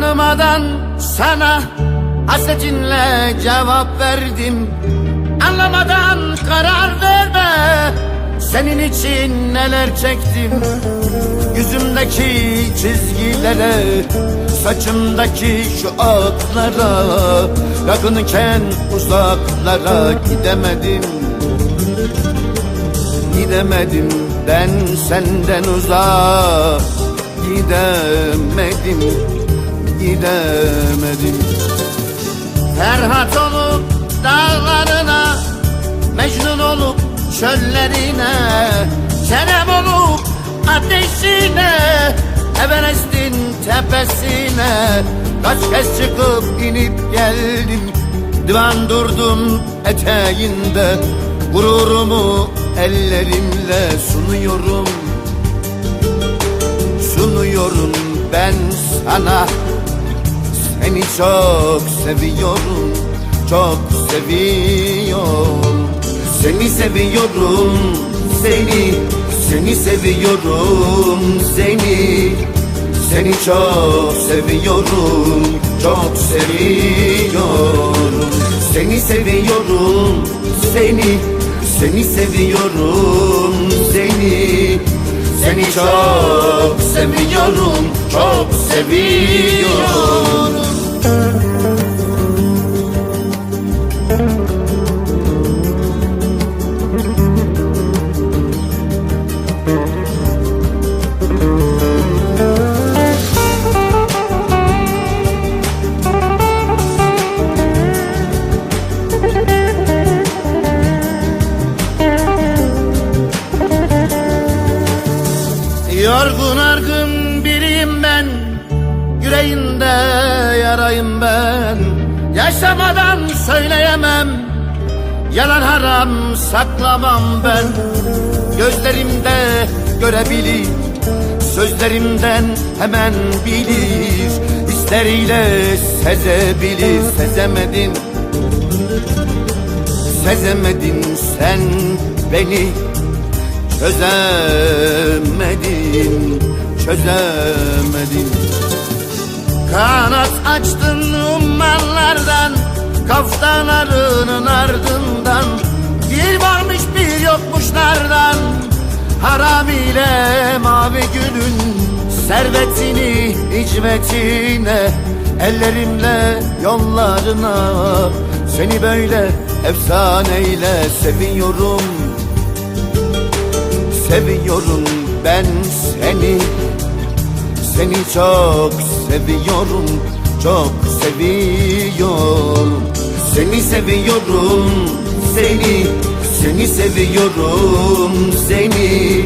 tanımadan sana hasetinle cevap verdim. Anlamadan karar verme Senin için neler çektim. Yüzümdeki çizgilere Saçımdaki şu aklara Yakınken uzaklara gidemedim. Gidemedim ben senden uzak Gidemedim, gidemedim. Ferhat olup dağlarına Mecnun olup çöllerine Kerem olup ateşine Everest'in tepesine. Kaç kez çıkıp inip geldim Divan durdum eteğinde. Gururumu ellerimle sunuyorum Sunuyorum ben sana Seni çok seviyorum Çok seviyorum. Seni seviyorum Seni Seni seviyorum Seni. Seni çok seviyorum Çok seviyorum. Seni seviyorum Seni Seni seviyorum Seni. Seni çok seviyorum Çok seviyorum Yüreğinde yarayım ben. Yaşamadan söyleyemem. Yalan haram saklamam ben. Gözlerimde görebilir Sözlerimden hemen bilir. Hisleriyle sezebilir Sezemedin. Sezemedin sen beni. Çözemedin, çözemedin Kanat açtın ummanlardan Kaftanlarının ardından. Bir varmış bir yokmuşlardan Haram ile mavi gülün Servetini, hicmetine. Ellerimle yollarına Seni böyle efsaneyle seviyorum. Seviyorum ben seni Seni çok seviyorum Çok seviyorum. Seni seviyorum Seni Seni seviyorum Seni.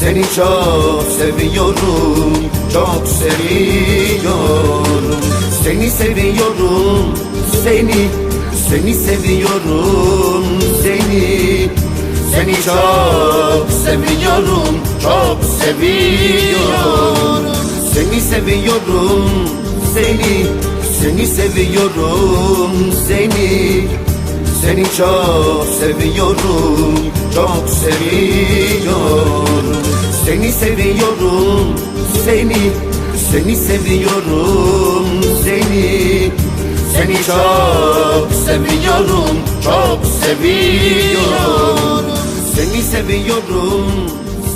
Seni çok seviyorum Çok seviyorum. Seni seviyorum Seni Seni seviyorum Seni. Seni çok seviyorum, çok seviyorum Seni seviyorum, seni, seni seviyorum Seni, seni çok seviyorum, çok seviyorum. Seni seviyorum, seni, seni seviyorum Seni, seni çok seviyorum, çok seviyorum. Seni seviyorum,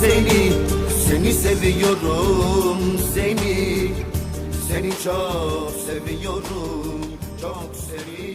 seni, seni seviyorum Seni, seni çok seviyorum, çok seviyorum